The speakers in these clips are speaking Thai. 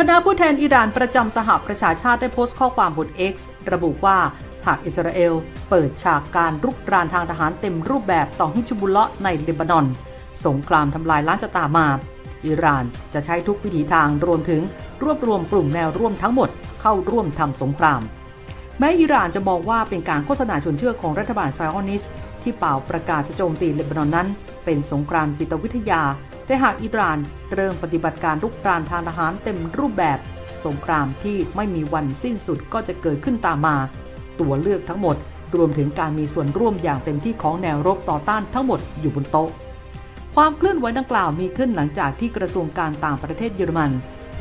คณะผู้แทนอิหร่านประจำสหประชาชาติได้โพสต์ข้อความบน X ระบุว่าหากอิสราเอลเปิดฉากการรุกรานทางทหารเต็มรูปแบบต่อฮิจบุลเลาะในเลบานอน สงครามทำลายล้างจะตามมา อิหร่านจะใช้ทุกวิถีทางรวมถึงรวบรวมกลุ่มแนวร่วมทั้งหมดเข้าร่วมทำสงคราม แม้อิหร่านจะบอกว่าเป็นการโฆษณาชวนเชื่อของรัฐบาลไซออนิสที่เป่าประกาศจะโจมตีเลบานอนนั้น เป็นสงครามจิตวิทยา แต่หากอิหร่านเริ่มปฏิบัติการรุกรานทางทหารเต็มรูปแบบ สงครามที่ไม่มีวันสิ้นสุดก็จะเกิดขึ้นตามมา ตัวเลือกทั้งหมดรวมถึงการมีส่วนร่วมอย่างเต็มที่ของแนวรบต่อต้านทั้งหมดอยู่บนโต๊ะ ความเคลื่อนไหวดังกล่าวมีขึ้นหลังจากที่กระทรวงการต่างประเทศเยอรมัน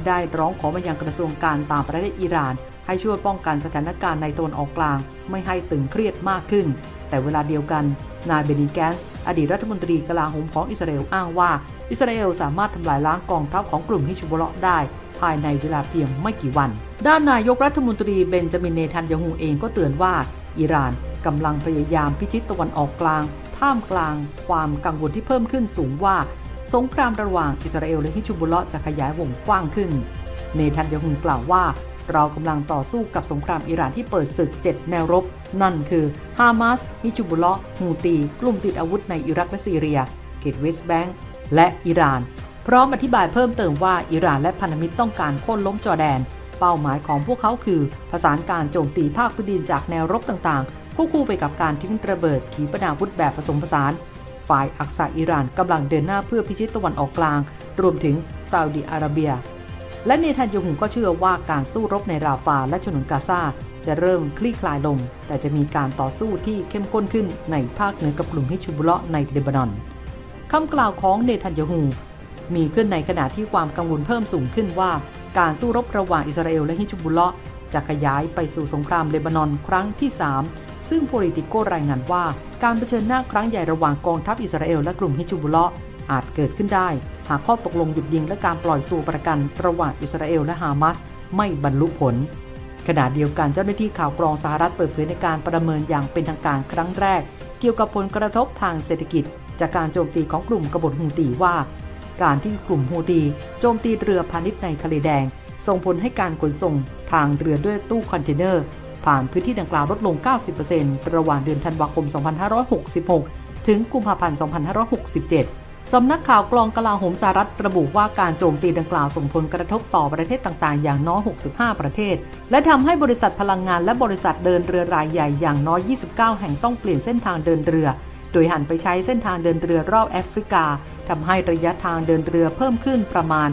ได้ร้องขอมายังกระทรวงการต่างประเทศอิหร่าน ให้ช่วยป้องกันสถานการณ์ในตะวันออกกลาง ไม่ให้ตึงเครียดมากขึ้น แต่เวลาเดียวกันนายเบนิแกนส์ อดีตรัฐมนตรีกลาโหมของอิสราเอลอ้างว่า อิสราเอลสามารถทำลายล้างกองทัพของกลุ่มฮิชบุลเลาะได้ ภายในเวลาเพียงไม่กี่วัน ด้านนายกรัฐมนตรีเบนจามินเนทันยาฮูเองก็เตือนว่า อิหร่านกำลังพยายามพิชิตตะวันออกกลาง ท่ามกลาง ความกังวลที่เพิ่มขึ้นสูงว่า สงครามระหว่างอิสราเอลและฮิชบุลเลาะจะขยายวงกว้างขึ้น เนทันยาฮูกล่าวว่า เรากำลังต่อสู้กับสงครามอิหร่านที่เปิดศึก 7 แนวรบ นั่นคือฮามาสฮิจุบุลลาะห์ฮูตี กลุ่มติดอาวุธในอิรักและซีเรีย เขตเวสต์แบงก์และอิหร่าน พร้อมอธิบายเพิ่มเติมว่าอิหร่านและพันธมิตรต้องการโค่นล้มจอแดน เป้าหมายของพวกเขาคือผสานการโจมตีภาคพื้นดินจากแนวรบต่างๆควบคู่ไปกับการทิ้งระเบิดขีปนาวุธแบบผสมผสาน ฝ่ายอักษะอิหร่านกำลังเดินหน้าเพื่อพิชิตตะวันออกกลาง รวมถึงซาอุดิอาระเบีย และเนทันยาฮูก็เชื่อว่าการสู้รบในราฟาและฉนวนกาซาจะเริ่มคลี่คลายลง แต่จะมีการต่อสู้ที่เข้มข้นขึ้นในภาคเหนือกับกลุ่มฮิชุบุเลาะในเลบานอนคำกล่าวของเนทันยาฮูมีขึ้นในขณะที่ความกังวลเพิ่มสูงขึ้นว่า การสู้รบระหว่างอิสราเอลและฮิชุบุเลาะจะขยายไปสู่สงครามเลบานอนครั้งที่ 3 ซึ่งโพลิติโกรายงานว่า การเผชิญหน้าครั้งใหญ่ระหว่างกองทัพอิสราเอลและกลุ่มฮิชุบุเลาะอาจเกิดขึ้นได้ หากข้อตกลงหยุดยิงและการปล่อยตัวประกันระหว่างอิสราเอลและฮามาสไม่บรรลุผล ขณะเดียวกันเจ้าหน้าที่ข่าวกรองสหรัฐเปิดเผยในการประเมินอย่างเป็นทางการครั้งแรก เกี่ยวกับผลกระทบทางเศรษฐกิจ จากการโจมตีของกลุ่มกบฏฮูตีว่า การที่กลุ่มฮูตีโจมตีเรือพาณิชย์ในทะเลแดง ส่งผลให้การขนส่งทางเรือด้วยตู้คอนเทนเนอร์ ผ่านพื้นที่ดังกล่าวลดลง 90%ระหว่างเดือนธันวาคม 2566 ถึงกุมภาพันธ์ 2567 สำนักข่าวกลองกลาโหมสหรัฐระบุว่าการโจมตีดังกล่าวส่งผลกระทบต่อประเทศต่างๆ อย่างน้อย 65 ประเทศ และทำให้บริษัทพลังงานและบริษัทเดินเรือรายใหญ่อย่างน้อย 29 แห่งต้องเปลี่ยนเส้นทางเดินเรือ โดยหันไปใช้เส้นทางเดินเรือรอบแอฟริกาทำให้ระยะทางเดินเรือเพิ่มขึ้นประมาณ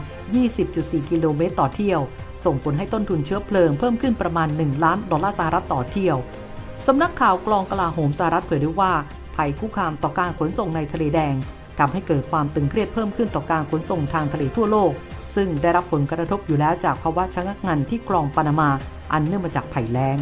20.4 กิโลเมตรต่อเที่ยว ส่งผลให้ต้นทุนเชื้อเพลิงเพิ่มขึ้นประมาณ 1 ล้านดอลลาร์สหรัฐต่อเที่ยวสำนักข่าวกลองกลาโหมสหรัฐเผยด้วยว่าภัยคุกคามต่อการขนส่งในทะเลแดง ทำให้เกิดความตึงเครียดเพิ่มขึ้นต่อการขนส่งทางทะเลทั่วโลก ซึ่งได้รับผลกระทบอยู่แล้วจากภาวะชะงักงันที่คลองปานามา อันเนื่องมาจากภัยแล้ง